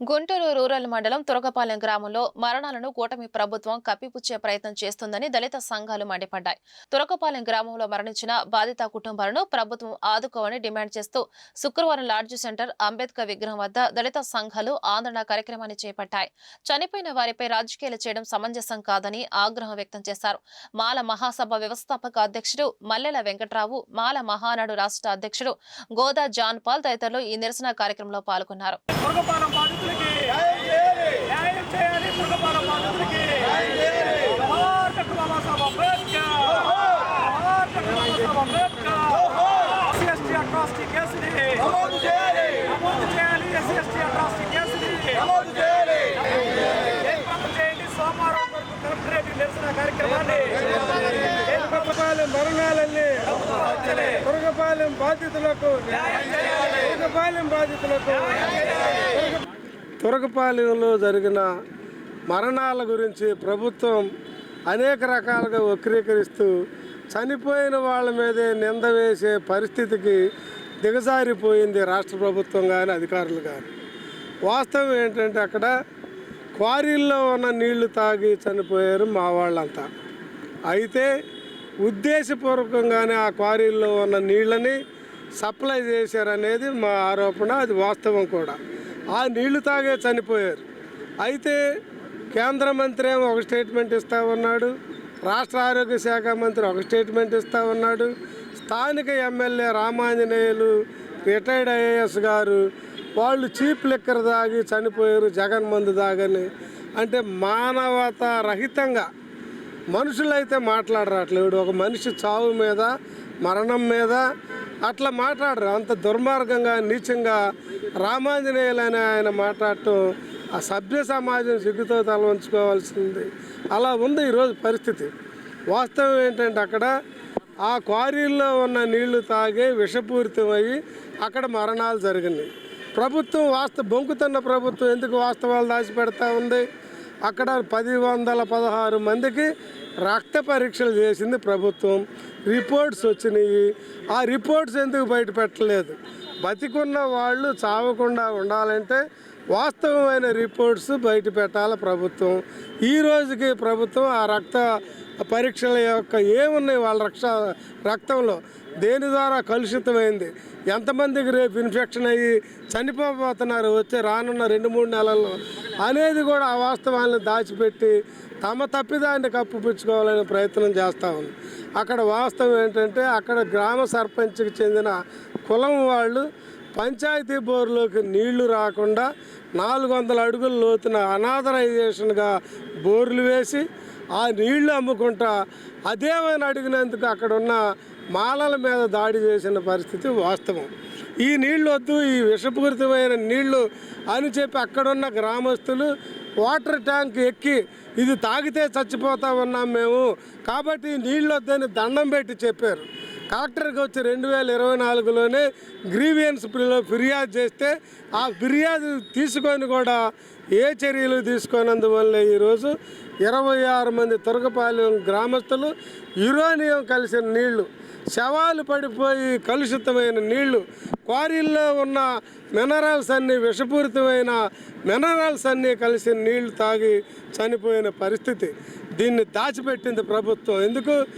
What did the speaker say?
Guntur rural మండలం తురకపాలెం గ్రామంలో మరణాలను కూటమి ప్రభుత్వం కప్పిపుచ్చే ప్రయత్నం చేస్తుందని దళిత సంఘాలు మండిపడ్డాయి. తురకపాలెం గ్రామంలో మరణించిన బాధిత కుటుంబాలను ప్రభుత్వం ఆదుకోవాలని డిమాండ్ చేస్తూ శుక్రవారం లాడ్జ్ సెంటర్ అంబేద్కర్ విగ్రహం వద్ద దళిత సంఘాలు ఆందోళన కార్యక్రమాన్ని చేపట్టాయి. చనిపోయిన వారిపై రాజకీయాలు చేయడం సమంజసం కాదని ఆగ్రహం వ్యక్తం చేశారు. మాల మహాసభ వ్యవస్థాపక అధ్యక్షుడు మల్లెల వెంకట్రావు మాల మహానాడు రాష్ట్ర అధ్యక్షుడు గోదా జాన్ పాల్ తదితరులు ఈ నిరసన కార్యక్రమంలో పాల్గొన్నారు. బాధితులకి న్యాయం చేయాలి మురుగపాలెం బాధితులకి బాబాసాహెబ్ అంబేద్కర్. బాబాసాహెబ్ అంబేద్కర్. ఎస్సీ అట్రాసిటీ కేసుని. నమోదు చేయాలి. నమోదు చేయాలి ఎస్సీ ఎస్టీ అట్రాసిటీ కేసుని. నమోదు చేయాలి. జయప్రదం చేయండి? సోమవారం వరకు కలెక్టరేట్ నిరసన కార్యక్రమాన్ని. తురకపాలెం మరణాలన్నీ తురకపాలెం బాధితులకు తురకపాలెం బాధితులకు తురకపాలెంలో జరిగిన మరణాల గురించి ప్రభుత్వం అనేక రకాలుగా వక్రీకరిస్తూ చనిపోయిన వాళ్ళ మీదే నింద వేసే పరిస్థితికి దిగజారిపోయింది రాష్ట్ర ప్రభుత్వం కానీ అధికారులు కానీ వాస్తవం ఏంటంటే అక్కడ క్వారీల్లో ఉన్న నీళ్ళు తాగి చనిపోయారు మా వాళ్ళంతా. అయితే ఉద్దేశపూర్వకంగానే ఆ క్వారీల్లో ఉన్న నీళ్ళని సప్లై చేశారనేది మా ఆరోపణ అది వాస్తవం కూడా. ఆ నీళ్ళు తాగే చనిపోయారు. అయితే కేంద్ర మంత్రి ఏమో ఒక స్టేట్మెంట్ ఇస్తా ఉన్నాడు. రాష్ట్ర ఆరోగ్య శాఖ మంత్రి ఒక స్టేట్మెంట్ ఇస్తూ ఉన్నాడు. స్థానిక ఎమ్మెల్యే రామాంజనేయులు రిటైర్డ్ ఐఏఎస్ గారు వాళ్ళు చీప్ లిక్కర్ తాగి చనిపోయారు జగన్ మందు తాగని. అంటే మానవత రహితంగా మనుషులైతే మాట్లాడరు ఒక మనిషి చావు మీద మరణం మీద అట్లా మాట్లాడరు. అంత దుర్మార్గంగా నీచంగా రామాంజనేయులు అని ఆయన మాట్లాడటం ఆ సభ్య సమాజం సిగ్గుతో తల ఉంచుకోవాల్సింది అలా ఉంది ఈరోజు పరిస్థితి. వాస్తవం ఏంటంటే అక్కడ ఆ క్వారీల్లో ఉన్న నీళ్ళు తాగే విషపూరితమయ్యి అక్కడ మరణాలు జరిగినాయి. ప్రభుత్వం వాస్త బొంకుతున్న ప్రభుత్వం ఎందుకు వాస్తవాలు దాచిపెడతా ఉంది? అక్కడ పది వందల పదహారు మందికి రక్త పరీక్షలు చేసింది ప్రభుత్వం. రిపోర్ట్స్ వచ్చినాయి. ఆ రిపోర్ట్స్ ఎందుకు బయట పెట్టలేదు? బతికున్న వాళ్ళు చావకుండా ఉండాలంటే వాస్తవమైన రిపోర్ట్స్ బయట పెట్టాలి ప్రభుత్వం. ఈ రోజుకి ప్రభుత్వం ఆ రక్త పరీక్షల యొక్క ఏమున్నాయి వాళ్ళ రక్ష రక్తంలో? దేని ద్వారా కలుషితమైంది? ఎంతమందికి రేపు ఇన్ఫెక్షన్ అయ్యి చనిపోబోతున్నారు వచ్చే రానున్న రెండు మూడు నెలల్లో? అనేది కూడా ఆ వాస్తవాన్ని దాచిపెట్టి తమ తప్పిదాన్ని కప్పుపుచ్చుకోవాలనే ప్రయత్నం చేస్తూ ఉంది. అక్కడ వాస్తవం ఏంటంటే అక్కడ గ్రామ సర్పంచ్కి చెందిన కులం వాళ్ళు పంచాయతీ బోర్లోకి నీళ్ళు రాకుండా నాలుగు వందల అడుగుల లోతున అనాథరైజేషన్గా బోర్లు వేసి ఆ నీళ్ళు అమ్ముకుంటా అదేమని అడిగినందుకు అక్కడ ఉన్న మాలల మీద దాడి చేసిన పరిస్థితి వాస్తవం. ఈ నీళ్ళు వద్దు ఈ విషపూరితమైన నీళ్ళు అని చెప్పి అక్కడున్న గ్రామస్తులు వాటర్ ట్యాంక్ ఎక్కి ఇది తాగితే చచ్చిపోతా ఉన్నాం మేము కాబట్టి నీళ్ళు వద్దని దండం పెట్టి చెప్పారు. కలెక్టర్కి వచ్చి రెండు వేల ఇరవై నాలుగులోనే గ్రీవియన్స్ ఫిర్యాదు చేస్తే ఆ ఫిర్యాదు తీసుకొని కూడా ఏ చర్యలు తీసుకోనందువల్ల ఈరోజు ఇరవై ఆరు మంది తురకపాలెం గ్రామస్తులు యురేనియం కలిసిన నీళ్ళు శవాలు పడిపోయి కలుషితమైన నీళ్ళు క్వారీల్లో ఉన్న మినరల్స్ అన్నీ విషపూరితమైన మినరల్స్ అన్నీ కలిసిన నీళ్ళు తాగి చనిపోయిన పరిస్థితి. దీన్ని దాచిపెట్టింది ప్రభుత్వం. ఎందుకు?